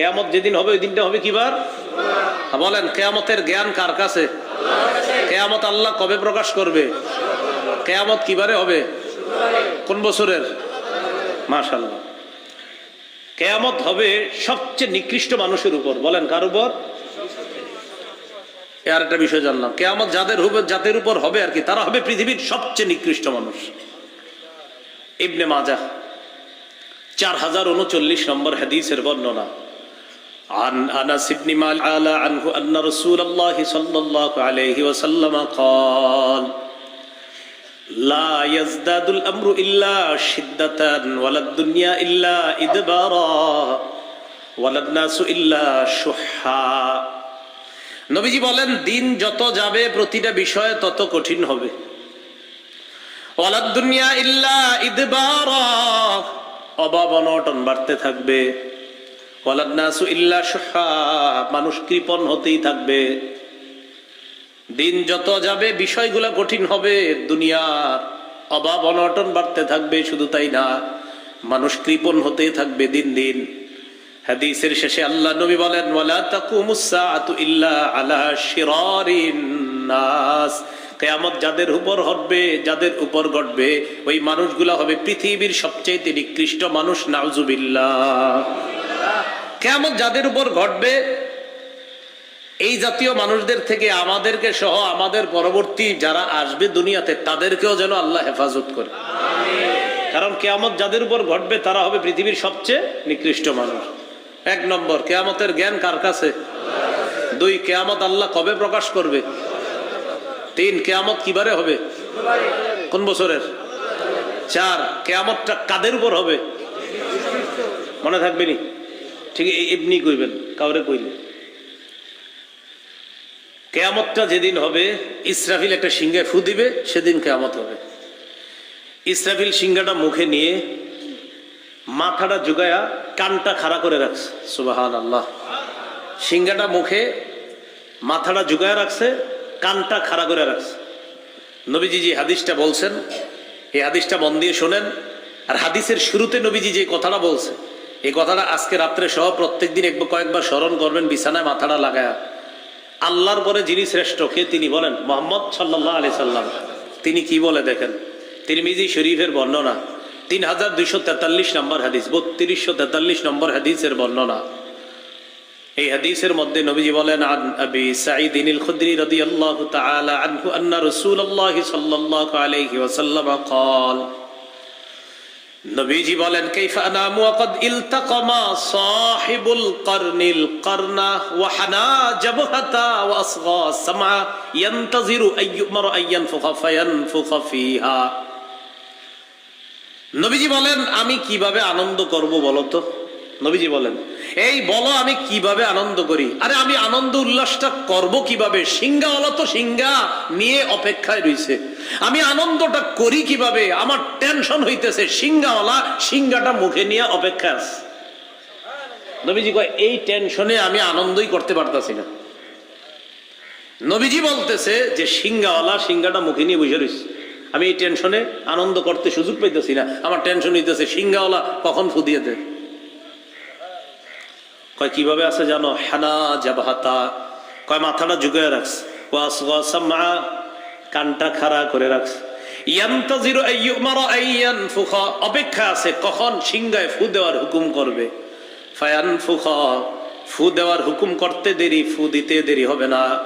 কেয়ামত যেদিন হবে, ওই দিনটা হবে কিবার? বলেন, কেয়ামতের জ্ঞান কার কাছে? কেয়ামত আল্লাহ কবে প্রকাশ করবে? কেয়ামত কিবারে হবে? কোন বছরের? মাশাল্লাহ কেয়ামত হবে সবচেয়ে নিকৃষ্ট মানুষের উপর। বলেন, কার উপর? আর একটা বিষয় জানলাম। কেয়ামত যাদের যাদের উপর হবে আর কি, তারা হবে পৃথিবীর সবচেয়ে নিকৃষ্ট মানুষ। ইবনে মাজা চার হাজার উনচল্লিশ নম্বর হাদিসের বর্ণনা। عن انس بن مالك عنه ان رسول الله صلى الله عليه وسلم قال لا يزداد الامر الا شده ولا الدنيا الا ادبارا ولا الناس الا شحا নবীজি বলেন দিন যত যাবে প্রতিটা বিষয়ে তত কঠিন হবে ওয়ালাদ দুনিয়া ইল্লা ইদবারা অভাব অনটন বাড়তে থাকবে মানুষ কৃপণ হতেই থাকবে। দিন যত যাবে, বিষয়গুলো কঠিন হবে, দুনিয়ার অভাব অনটন বাড়তে থাকবে, শুধু তাই না, মানুষ কৃপণ হতেই থাকবে দিন দিন। হাদিসের শেষে আল্লাহ নবী বলেন কেয়ামত যাদের উপর হবে যাদের উপর ঘটবে, ওই মানুষগুলা হবে পৃথিবীর সবচেয়ে নিকৃষ্ট মানুষ, নাউজুবিল্লাহ। কেয়ামত যাদের উপর ঘটবে, এই জাতীয় মানুষদের থেকে আমাদেরকে সহ আমাদের পরবর্তী যারা আসবে দুনিয়াতে, তাদেরকেও যেন আল্লাহ হেফাজত করে। কারণ কেয়ামত যাদের উপর ঘটবে, তারা হবে পৃথিবীর সবচেয়ে নিকৃষ্ট মানুষ। এক নম্বর, কেয়ামতের জ্ঞান কার কাছে? দুই, কেয়ামত আল্লাহ কবে প্রকাশ করবে? তিন, কেয়ামত কিবারে হবে? কোন বছরের? চার, কেয়ামতটা কাদের উপর হবে? মনে থাকবে নি? ঠিক এমনি কইবেন, কাউরে কইলে। কেয়ামতটা যেদিন হবে, ইসরাফিল একটা সিংহে ফু দিবে, সেদিন কেয়ামত হবে। ইসরাফিল সিংহাটা মুখে নিয়ে মাথাটা জুগায়া কানটা খাড়া করে রাখছে সুবাহান আল্লাহ সিংহাটা মুখে মাথাটা জুগায়া রাখছে, কানটা খাড়া করে রাখছে। নবীজি যে হাদিসটা বলছেন, এই হাদিসটা মন দিয়ে শোনেন, আর হাদিসের শুরুতে নবীজি যে কথাটা বলছে এই কথাটা আজকে রাত্রে সহ প্রত্যেক দিন একবার কয়েকবার স্মরণ করবেন বিছানায় মাথাটা লাগায়া আল্লাহর পরে যিনি শ্রেষ্ঠ কে তিনি বলেন মোহাম্মদ সাল্লাহ আলি সাল্লাম তিনি কি বলে দেখেন তিনি মিজি শরীফের বর্ণনা তিন হাজার দুইশো তেতাল্লিশ নম্বর হাদিস বত্রিশশো তেতাল্লিশ নম্বর হাদিসের বর্ণনা এই হাদিসের মধ্যে নবীজি বলেন আন আবি সাঈদ ইনিল খুদরি রাদিয়াল্লাহু তাআলা আনহু আন্না রাসূলুল্লাহ সাল্লাল্লাহু আলাইহি ওয়াসাল্লাম قال নবীজি বলেন কাইফা নামু ওয়াকাদ ইলতাকামা সাহিবুল কারনিল কারনা ওয়া হানা জাবহাতা ওয়া আসগা সামআ ইয়ান্তাজিরু আইয়ুমার আইয়ানফুখা ফায়ানফুখা ফিহা। নবীজি বলেন, আমি কীভাবে আনন্দ করব বলো তো? নবীজি বলেন, এই বলো আমি কীভাবে আনন্দ করি? আরে আমি আনন্দ উল্লাসটা করব কীভাবে? সিংহাওয়ালা তো সিংহা নিয়ে অপেক্ষায় রইছে। আমি আনন্দটা করি কীভাবে? আমার টেনশন হইতেছে, সিংহাওয়ালা সিংহাটা মুখে নিয়ে অপেক্ষা আছে। নবীজি কয়, এই টেনশনে আমি আনন্দই করতে পারতাছি না। নবীজি বলতেছে যে, সিংহাওয়ালা সিংহাটা মুখে নিয়ে বসে রয়েছে আমি এই টেনশনে আনন্দ করতে সুযোগ পাইতেছি না। আমার টেনশন হইতেছে, সিংহাওয়ালা কখন ফুদিয়ে দেয়? কয়, কীভাবে আছে জানো? হানা জাবাহাতা। কয়, মাথাটা ঝুঁকে রাখছে। ওয়াস ওয়াসামা কানটা খাড়া করে রাখছে। অপেক্ষা আছে, কখন সিংহায় ফু দেওয়ার হুকুম করবে? ফায়ানফুখা। ফু দেওয়ার হুকুম করতে দেরি, ফু দিতে দেরি হবে না।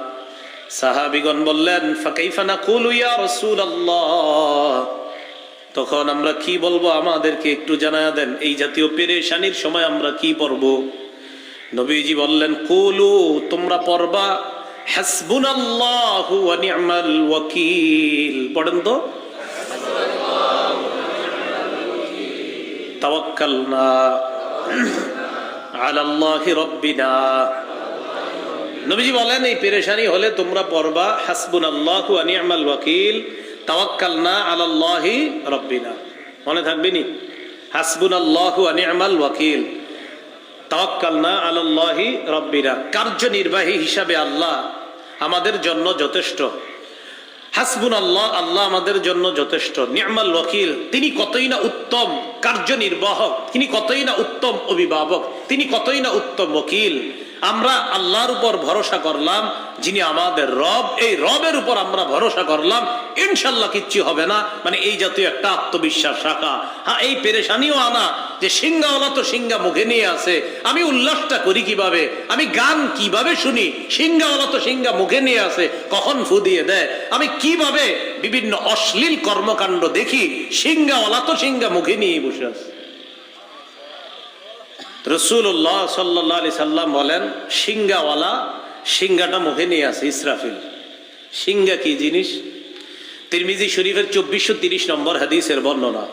সাহাবিগণ বললেন ফাকাইফানা কুলু ইয়া রাসূলুল্লাহ? তখন আমরা কি বলব আমাদেরকে একটু জানায়া দেন, এই জাতীয় পেরেশানির সময় আমরা কি পড়ব? নবীজি বললেন, কুলু, তোমরা পড়বা পড়েন তো? রাব্বিনা। নবীজি বলেন, এই পেরেশানি হলে তোমরা পড়বা, হাসবুনাল্লাহু ওয়া নি'মাল ওয়াকিল। তাওয়াক্কালনা আলাল্লাহি রাব্বিনা। মনে থাকবে নি? হাসবুনাল্লাহু ওয়া নি'মাল ওয়াকিল। তাওয়াক্কালনা আলাল্লাহি রব্বিনা। কার্যনির্বাহী হিসাবে আল্লাহ আমাদের জন্য যথেষ্ট। হাসবুন আল্লাহ আল্লাহ আমাদের জন্য যথেষ্ট। নিয়মাল ওয়াকিল, তিনি কতই না উত্তম কার্যনির্বাহক, তিনি কতই না উত্তম অভিভাবক, তিনি কতই না উত্তম ওকিল আমরা আল্লাহর উপর ভরসা করলাম, যিনি আমাদের রব, এই রবের উপর আমরা ভরসা করলাম, ইনশাল্লাহ কিচ্ছু হবে না। মানে এই জাতীয় একটা আত্মবিশ্বাস রাখা। হ্যাঁ এই পেরেশানিও আনা যে সিংহাওয়ালা তো সিংহা মুখে নিয়ে আসে। আমি উল্লাসটা করি কীভাবে? আমি গান কীভাবে শুনি? সিংহাওয়ালা তো সিংহা মুখে নিয়ে আসে, কখন ফু দিয়ে? দেয় আমি কীভাবে বিভিন্ন অশ্লীল কর্মকাণ্ড দেখি? সিংহাওয়ালা তো সিংহা মুখে নিয়ে বসে আছে। রসুল্লাহ সাল্লাহ আলি সাল্লাম বলেন সিংগাওয়ালা সিংগাটা মুখে নিয়ে আছে, ইসরাফিল। সিংগা কি জিনিস? তিরমিজি শরীফের চব্বিশশো তিরিশ নম্বর হাদিসের বর্ণনা।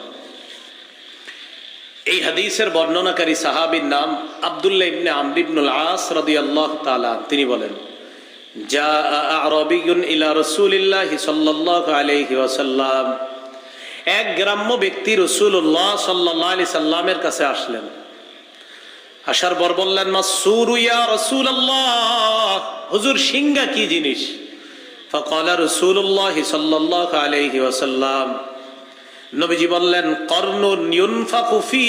এই হাদিসের বর্ণনাকারী সাহাবীর নাম আব্দুল্লাহ ইবনে আমর ইবনুল আস রাদিয়াল্লাহু তাআলা তিনি বলেন যা আরবিয়ুন ইলা রাসূলিল্লাহ সাল্লাল্লাহু আলাইহি ওয়াসাল্লাম। এক গ্রাম্য ব্যক্তি রাসূলুল্লাহ সাল্লাল্লাহু আলাইহি সাল্লামের কাছে আসলেন। আসার পর বললেন মাসুরুয়া রসুল আল্লাহ হুজুর, সিংহা কি জিনিস? ফকলা রসুল্লাহ সাল্লাহ আলহি ওসাল্লাম নবীজি বললেন কর্ণুফি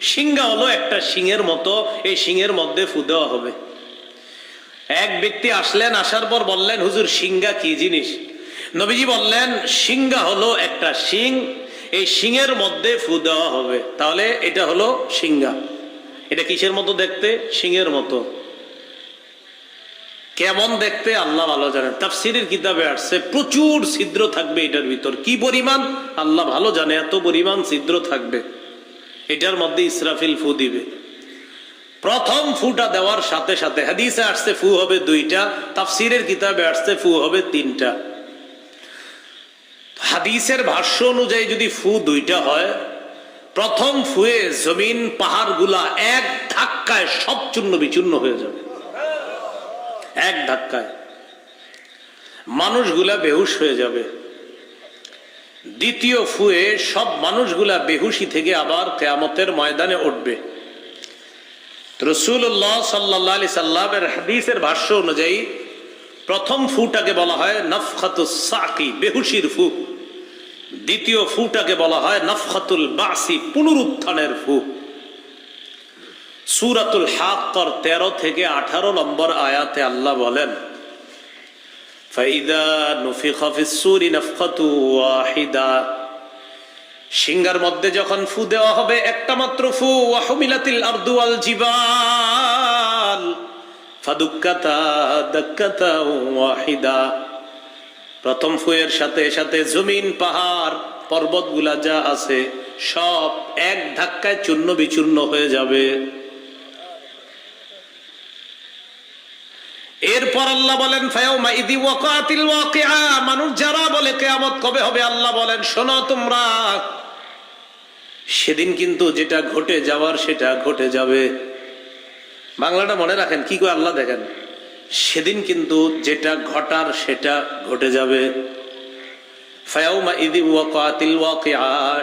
সিংহা হলো একটা সিংহের মতো, এই সিংহের মধ্যে ফু দেওয়া হবে। এক ব্যক্তি আসলেন আসার পর বললেন, হুজুর, সিংহা কি জিনিস? নবীজি বললেন, সিংহা হলো একটা সিং, এই সিংহের মধ্যে ফু দেওয়া হবে। তাহলে এটা হলো সিংহা। এটা কিসের মতো দেখতে? সিংহের মতো। কেমন দেখতে? আল্লাহ ভালো জানেন। তাফসিরের কিতাবে আসছে, প্রচুর ছিদ্র থাকবে এটার ভিতর। কি পরিমাণ? আল্লাহ ভালো জানে, এত পরিমাণ ছিদ্র থাকবে। এটার মধ্যে ইসরাফিল ফু দিবে। প্রথম ফুটা দেওয়ার সাথে সাথে হাদিসে আসছে, ফু হবে দুইটা। তাফসিরের কিতাবে আসছে, ফু হবে তিনটা। হাদিসের ভাষ্য অনুযায়ী যদি ফু দুইটা হয় প্রথম ফুয়ে জমিন পাহাড়গুলা এক ধাক্কায় সব চূর্ণ বিচূর্ণ হয়ে যাবে। এক ধাক্কায়। মানুষগুলা বেহুশ হয়ে যাবে। দ্বিতীয় ফুয়ে সব মানুষগুলা বেহুশি থেকে আবার কেয়ামতের ময়দানে উঠবে। রসুল্লাহ সাল্লাহ আলি সাল্লামের হাদিসের ভাষ্য অনুযায়ী প্রথম ফুটাকে বলা হয় নফখাতুস সাকি, বেহুশির ফু। দ্বিতীয় ফুটাকে বলা হয় নফখাতুল বাসি, পুনরুত্থানের ফু। সুরাতুল হাক্কর তেরো থেকে আঠারো নম্বর আয়াতে আল্লাহ বলেন সিংহার মধ্যে যখন ফু দেওয়া হবে, একটা মাত্র ফু, ওয়াহমিলাতিল আরদু আল জিবাল। ফাদুক্কাতা, দাক্কাতা, ওয়াহিদা। প্রথম ফুয়ের সাথে সাথে জমিন, পাহাড়, পর্বতগুলা যা আছে, সব এক ধাক্কায় চূর্ণ বিচূর্ণ হয়ে যাবে। এরপর আল্লাহ বলেন মানুষ যারা বলে কিয়ামত কবে হবে, আল্লাহ বলেন, শোনো তোমরা। সেদিন কিন্তু যেটা ঘটে যাওয়ার সেটা ঘটে যাবে। বাংলাটা মনে রাখেন, কি করে আল্লাহ দেখেন। সেদিন কিন্তু যেটা ঘটার সেটা ঘটে যাবে। ইদি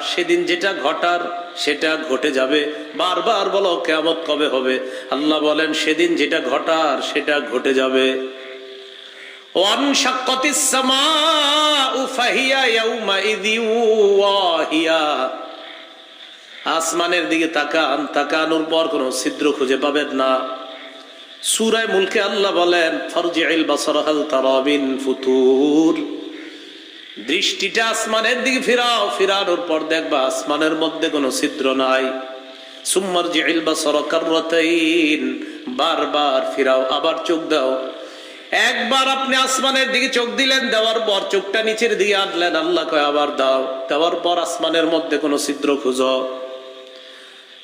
সেদিন যেটা ঘটার সেটা ঘটে যাবে। বারবার বলো, কেয়ামত কবে হবে? আল্লাহ বলেন, সেদিন যেটা ঘটার সেটা ঘটে যাবে। আসমানের দিকে তাকান, তাকানোর পর কোনো ছিদ্র খুঁজে পাবেন না। সূরায় মুলকে আল্লাহ বলেন ফারজিউল বাসার, হাল তারা ফুতুর। দৃষ্টিটা আসমানের দিকে ফিরাও, ফিরানোর পর দেখবা আসমানের মধ্যে কোনো ছিদ্র নাই। সুম্মার জিল বা সরকার বারবার ফিরাও, আবার চোখ দাও। একবার আপনি আসমানের দিকে চোখ দিলেন, দেওয়ার পর চোখটা নিচের দিকে আনলেন, আল্লাহ কয়, আবার দাও। দেওয়ার পর আসমানের মধ্যে কোনো ছিদ্র খুঁজো।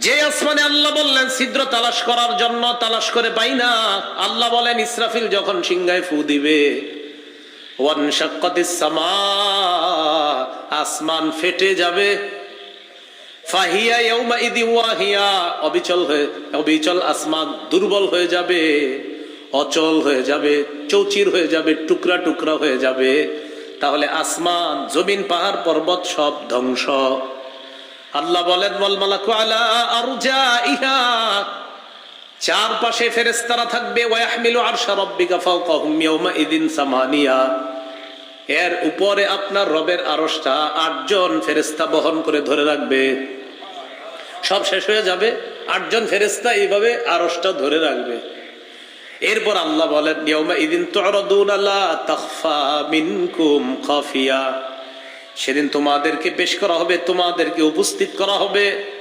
যে আসমানে আল্লাহ বললেন, ছিদ্র তালাশ করার জন্য তালাশ করে পাই না। আল্লাহ বলেন, ইসরাফিল যখন সিংহায় ফু দিবে আসমান ফেটে যাবে। অবিচল হয়ে, অবিচল আসমান দুর্বল হয়ে যাবে, অচল হয়ে যাবে, চৌচির হয়ে যাবে, টুকরা টুকরা হয়ে যাবে। তাহলে আসমান, জমিন, পাহাড়, পর্বত সব ধ্বংস। আল্লাহ বলেন বল মালাকু আলা আরজা ইহা চারপাশে ফেরেস্তারা থাকবে ওয়াহমিলু আরশা রাব্বিকা ফাওকাহুম ইয়াউমা ইদিন সামানিয়া। এর উপরে আপনার রবের আরশটা আটজন ফেরেস্তা বহন করে ধরে রাখবে। সব শেষ হয়ে যাবে, আটজন ফেরেস্তা এইভাবে আরশটা ধরে রাখবে। এরপর আল্লাহ বলেন সেদিন তোমাদেরকে পেশ করা হবে, তোমাদেরকে উপস্থিত করা হবে।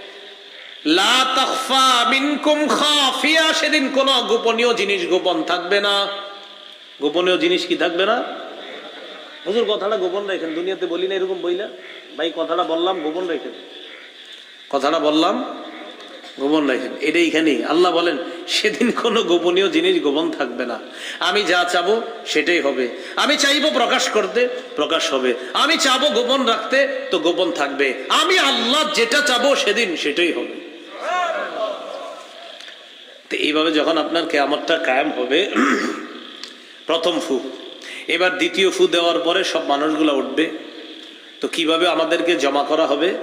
সেদিন কোন গোপনীয় জিনিস গোপন থাকবে না। গোপনীয় জিনিস কি থাকবে না? হুজুর, কথাটা গোপন রাখেন, দুনিয়াতে বলি না এরকম বইলা। ভাই, কথাটা বললাম, গোপন রাখেন। কথাটা বললাম, গোপন রাখেন। এটা এইখানেই আল্লাহ বলেন সেদিন কোনো গোপনীয় জিনিস গোপন থাকবে না। আমি যা চাবো সেটাই হবে। আমি চাইব প্রকাশ করতে, প্রকাশ হবে। আমি চাবো গোপন রাখতে, তো গোপন থাকবে। আমি আল্লাহ যেটা চাবো সেদিন সেটাই হবে। তো এইভাবে যখন আপনার কেয়ামতটা কায়েম হবে, প্রথম ফু। এবার দ্বিতীয় ফু দেওয়ার পরে সব মানুষগুলো উঠবে। তো কীভাবে আমাদেরকে জমা করা হবে?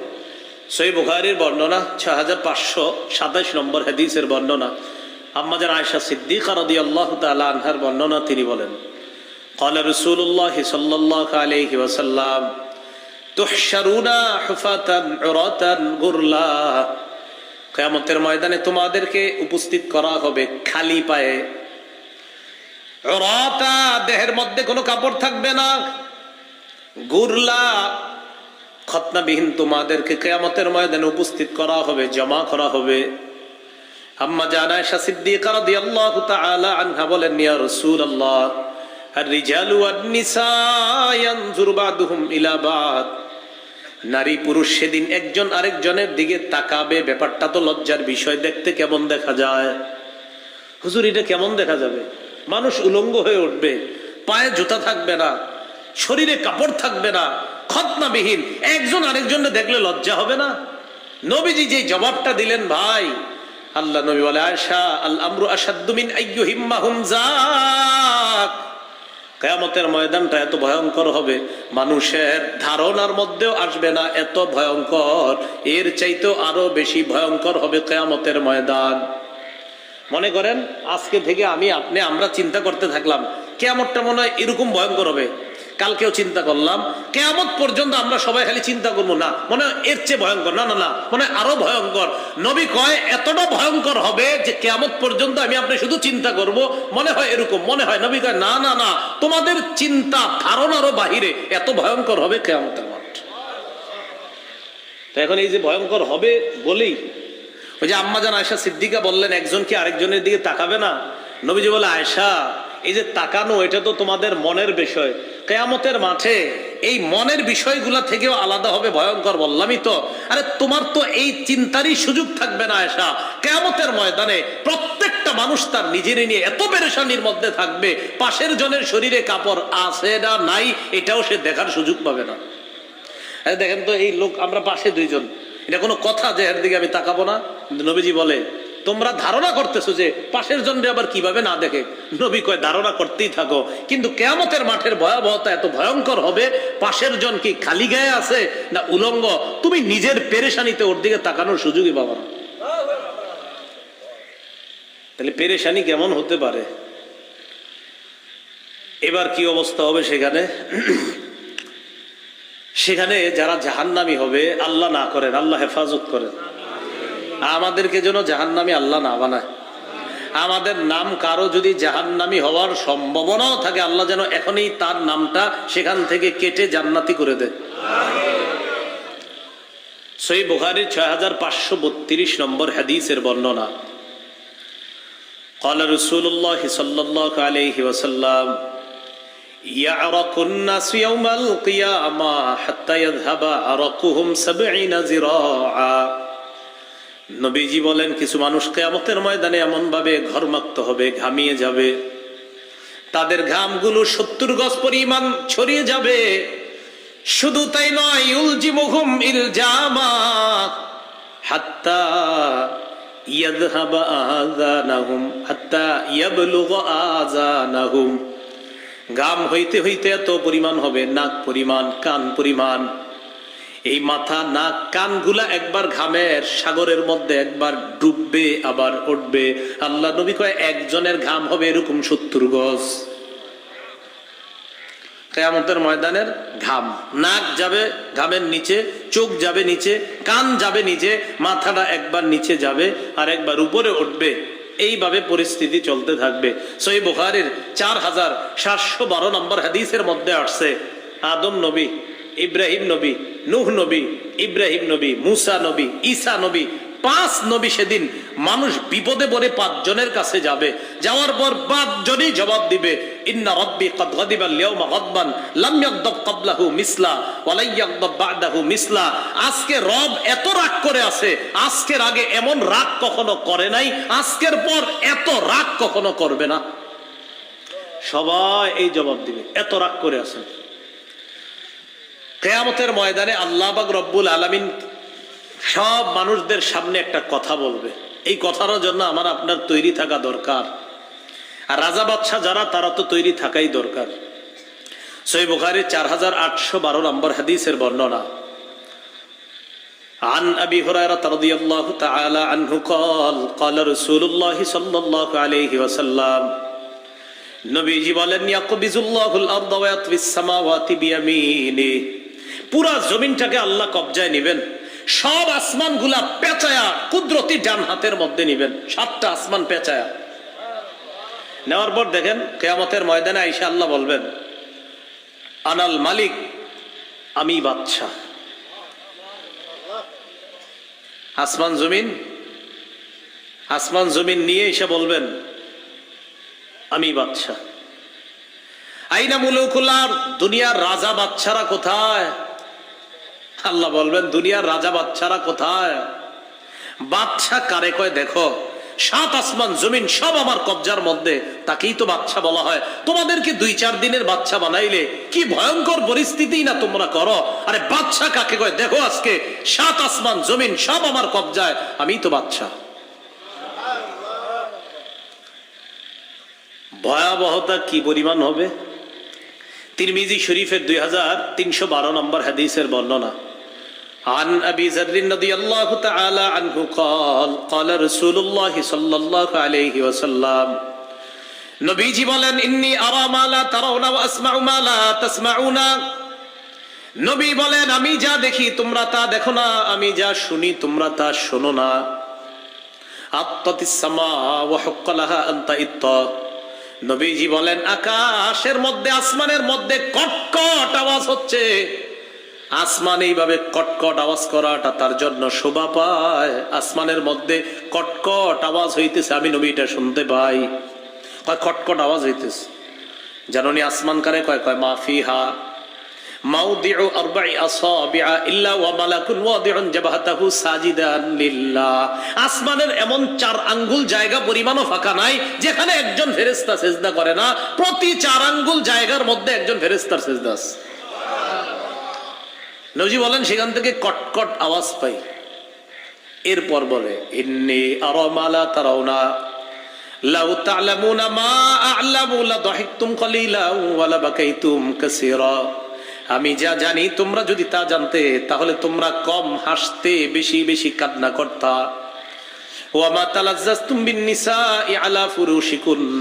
সই বুখারির বর্ণনা ছ হাজার পাঁচশো সাতাশ নম্বর হাদিসের বর্ণনা। আম্মাজান আয়সা সিদ্দিকা রদি আল্লাহ তালা আনহার বর্ণনা তিনি বলেন قال رسول الله صلى الله عليه وسلم تحشرون حفاة عراة غرلا কিয়ামতের ময়দানে তোমাদেরকে উপস্থিত করা হবে খালি পায়ে উরাতা দেহের মধ্যে কোনো কাপড় থাকবে না গুরলা খতনাবিহীন তোমাদেরকে কেয়ামতের ময়দানে উপস্থিত করা হবে জমা করা হবে আম্মা জানায় সিদ্দিকা রাদিয়াল্লাহু তাআলা আনহা বলেন, ইয়া রাসূলুল্লাহ, আর-রিজালু ওয়ান-নিসা ইয়ানজুরু বা'দুহুম ইলা বা'দ। নারী পুরুষ সেদিন একজন আরেকজনের দিকে তাকাবে, ব্যাপারটা তো লজ্জার বিষয়, দেখতে কেমন দেখা যায়? হুজুর, এটা কেমন দেখা যাবে? মানুষ উলঙ্গ হয়ে উঠবে, পায়ে জুতা থাকবে না, শরীরে কাপড় থাকবে না, খতনাবিহীন, একজন আরেকজনকে দেখলে লজ্জা হবে না? নবীজি যে জবাবটা দিলেন, ভাই আল্লাহ নবী বলে আয়সা আল আমরু হুমজাক কেয়ামতের ময়দানটা এত ভয়ঙ্কর হবে, মানুষের ধারণার মধ্যেও আসবে না এত ভয়ঙ্কর। এর চাইতেও আরও বেশি ভয়ঙ্কর হবে কেয়ামতের ময়দান। মনে করেন, আজকে থেকে আমি, আপনি, আমরা চিন্তা করতে থাকলাম, কেয়ামতটা মনে হয় এরকম ভয়ঙ্কর হবে। কালকেও চিন্তা করলাম, কেয়ামত পর্যন্ত আমরা সবাই খালি চিন্তা করব, না, মনে হয় এর চেয়ে ভয়ঙ্কর, না না না, মনে আরও ভয়ঙ্কর। নবী কয়, এতটা ভয়ঙ্কর হবে যে কেয়ামত পর্যন্ত আমি আপনি শুধু চিন্তা করব। মনে হয় এরকম, মনে হয় নবী কয়, না না না, তোমাদের চিন্তা ধারণারও বাহিরে, এত ভয়ঙ্কর হবে কেয়ামতের মাঠ। তো এখন এই যে ভয়ঙ্কর হবে বলেই, ওই যে আম্মাজান আয়সা সিদ্দিকা বললেন, একজন কি আরেকজনের দিকে তাকাবে না? নবীজি বলে আয়সা এই যে তাকানো, এটা তো তোমাদের মনের বিষয়। কেয়ামতের মাঠে এই মনের বিষয়গুলা থেকেও আলাদা হবে, ভয়ঙ্কর বললামই তো। আরে তোমার তো এই চিন্তারই সুযোগ থাকবে না আয়সা কেয়ামতের ময়দানে প্রত্যেকটা মানুষ তার নিজেরই নিয়ে এত পেরেশানির মধ্যে থাকবে, পাশের জনের শরীরে কাপড় আছে না নাই, এটাও সে দেখার সুযোগ পাবে না। দেখেন তো, এই লোক, আমরা পাশে দুইজন। এটা কোনো কথা যে এর দিকে আমি তাকাবো না? নবীজি বলে তোমরা ধারণা করতেছো যে পাশের জনরে আবার কীভাবে না দেখে? নবী কয়, ধারণা করতেই থাকো। কিন্তু কেয়ামতের মাঠের ভয়াবহতা এত ভয়ঙ্কর হবে? পাশের জন কি খালি গায়ে আছে না উলঙ্গ? তুমি নিজের পেরেশানিতে ওর দিকে তাকানোর সুযোগই পাবো না। তাহলে পেরেশানি কেমন হতে পারে? এবার কি অবস্থা হবে সেখানে? সেখানে যারা জাহান্নামি হবে, আল্লাহ না করেন, আল্লাহ হেফাজত করেন। আমাদেরকে যেন জাহান্নামি আল্লাহ না বানায় আমাদের নাম কারো যদি জাহান্নামি হওয়ার সম্ভাবনাও থাকে আল্লাহ যেন এখনই তার নামটা সেখান থেকে কেটে জান্নাতি করে দেয় সই বুখারির ছয় হাজার পাঁচশো বত্রিশ নম্বর হাদিসের বর্ণনা قال رسول الله صلى الله عليه وسلم يعرق الناس يوم القيامة حتى يذهب عرقهم سبعين زراعا নবীজি বলেন, কিছু মানুষ কেয়ামতের ময়দানে এমন ভাবে ঘরমাক্ত হবে, ঘামিয়ে যাবে। তাদের ঘামগুলো সত্তর গজ পরিমাণ ছড়িয়ে যাবে। শুধু তাই নয় উলজি মুহুম ইলজামা হাত্তা ইয়াদহাবা আযানাহুম, হাত্তা ইয়াবলুগা গাম হইতে হইতে এত পরিমাণ হবে, নাক পরিমাণ, কান পরিমাণ। এই মাথা, নাক, কানগুলা একবার ঘামের সাগরের মধ্যে একবার ডুববে, আবার উঠবে। আল্লাহ নবী কয়, একজনের ঘাম হবে এরকম সত্তর গজ। কেয়ামতের ময়দানের ঘাম। নাক যাবে ঘামের নিচে, চোখ যাবে নিচে, কান যাবে নিচে, মাথাটা একবার নিচে যাবে আর একবার উপরে উঠবে। এইভাবে পরিস্থিতি চলতে থাকবে। সই চার হাজার সাতশো বারো নম্বর হাদিসের মধ্যে আসছে, আদম নবী ইব্রাহিম নবী, নুহ নবী, ইব্রাহিম নবী, মুসা নবী, ঈসা নবী, পাঁচ নবী সেদিন মানুষ বিপদে পড়ে পাঁচজনের কাছে যাবে। যাওয়ার পর পাঁচজনই জবাব দিবে, ইন্না রব্বি কদ গদিবা লিয়াউমা গদবান, লাম ইয়াগদাব ক্বাবলাহু মিসলা ওয়া লা ইয়াগদাব বা'দাহু মিসলা। আজকে রব এত রাগ করে আছে, আজকের আগে এমন রাগ কখনো করে নাই, আজকের পর এত রাগ কখনো করবে না। সবাই এই জবাব দিবে, এত রাগ করে আছেন কেয়ামতের ময়দানে আল্লাহ বাগ রব্বুল আলামিন সব মানুষদের সামনে একটা কথা বলবে এই কথার জন্য আমার আপনার তৈরি থাকা দরকার আর রাজা বাদশাহ যারা তারা তো তৈরি থাকাই দরকার সই বুখারি চার হাজার আটশো বারো নম্বর হাদিসের বর্ণনা عن أبي هريرة رضي الله تعالى عنه قال قال رسول الله صلى الله عليه وسلم নবীজি বলেন ইয়াকবিজুল্লাহুল আরদ ওয়া ইয়াতবিস সামাওয়াতি বিয়ামিনি পুরা জমিনটাকে আল্লাহ কবজায় নিবেন। সব আসমানগুলা পেঁচায়া কুদরতি ডান হাতের মধ্যে নিবেন। সাতটা আসমান পেঁচায়া। নেওয়ার পর দেখেন, কেয়ামতের ময়দানে আইসা আল্লাহ বলবেন, আনাল মালিক, আমি বাদশাহ। আসমান জমিন আসমান জমিন নিয়ে এসে বলবেন, আমি বাদশাহ। আইনা মুলুকুলার দুনিয়ার রাজা বাচ্চারা কোথায়? আল্লাহ বলবেন, দুনিয়ার রাজা বাচ্চারা কোথায়? বাচ্চা কারে কয়, দেখো, সাত আসমান জমিন সব আমার কবজার মধ্যে। তাকেই তো বাচ্চা বলা হয়। তোমাদেরকে দুই চার দিনের বাচ্চা বানাইলে কি ভয়ঙ্কর পরিস্থিতি না তোমরা করো? আরে বাচ্চা কাকে কয়, দেখো আজকে, সাত আসমান জমিন সব আমার কবজায়, আমি তো বাচ্চা। ভয়াবহতা কি পরিমাণ হবে? তিরমিজি শরীফের দুই হাজার তিনশো বারো নম্বর হাদিসের বর্ণনা। عن أبي ذر رضي الله تعالى عنه قال قال رسول الله صلى الله عليه وسلم নবীজি বলেন ইন্নি আরা মা লা তারাউনা ওয়া আসমাউ মা লা তাসমাউনা নবী বলেন আমি যা দেখি তোমরা তা দেখো না আমি যা শুনি তোমরা তা শোনো না আত্তাতিস সামা ওয়া হুক্কালাহা আনতা ইত্তা নবীজি বলেন আকাশের মধ্যে আসমানের মধ্যে কটকট আওয়াজ হচ্ছে আসমান এইভাবে কটকট আওয়াজ করাটা তার জন্য শোভা পায়। আসমানের মধ্যে কটকট আওয়াজ হইতেছে, আমি নবীটা শুনতে পাই। কয় কটকট আওয়াজ হইতেছে? জাননি আসমান কারে কয় কয় মাফিহা লিল্লাহ। আসমানের এমন চার আঙ্গুল জায়গা পরিমাণও ফাঁকা নাই, যেখানে একজন ফেরেশতা সেজদা করে না, প্রতি চার আঙ্গুল জায়গার মধ্যে একজন ফেরেশতার সেজদা আছে। নবজি বলেন, সেখান থেকে কটকট আওয়াজ পাই। এরপর বলে, ইন্নি আরা মালা তারাউনা, লাউ তা'লামুনা মা বাকাইতুম আমি যা জানি, তোমরা যদি তা জানতে, তাহলে তোমরা কম হাসতে, বেশি বেশি কান্না করতা। ওয়া মা তালাজ্জাজতুম নিসাই আলা ফুরুশিকুন।